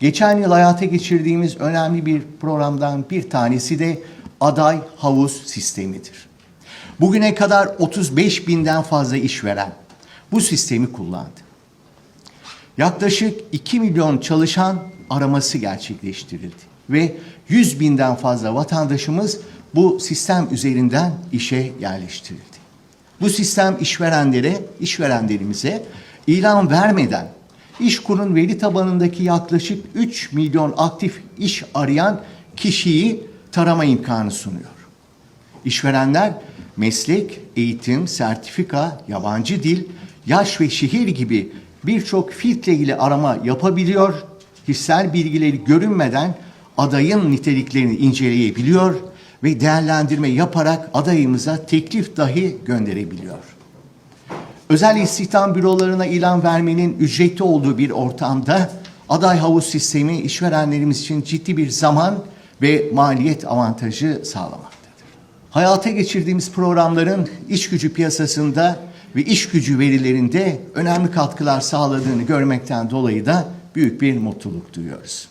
Geçen yıl hayata geçirdiğimiz önemli bir programdan bir tanesi de aday havuz sistemidir. Bugüne kadar 35 binden fazla işveren bu sistemi kullandı. Yaklaşık 2 milyon çalışan araması gerçekleştirildi ve 100 binden fazla vatandaşımız bu sistem üzerinden işe yerleştirildi. Bu sistem işverenlere, işverenlerimize ilan vermeden İşkur'un veri tabanındaki yaklaşık 3 milyon aktif iş arayan kişiyi tarama imkanı sunuyor. İşverenler meslek, eğitim, sertifika, yabancı dil, yaş ve şehir gibi birçok filtre ile arama yapabiliyor. Kişisel bilgileri görünmeden adayın niteliklerini inceleyebiliyor ve değerlendirme yaparak adayımıza teklif dahi gönderebiliyor. Özel istihdam bürolarına ilan vermenin ücretli olduğu bir ortamda aday havuz sistemi işverenlerimiz için ciddi bir zaman ve maliyet avantajı sağlamaktadır. Hayata geçirdiğimiz programların iş gücü piyasasında ve iş gücü verilerinde önemli katkılar sağladığını görmekten dolayı da büyük bir mutluluk duyuyoruz.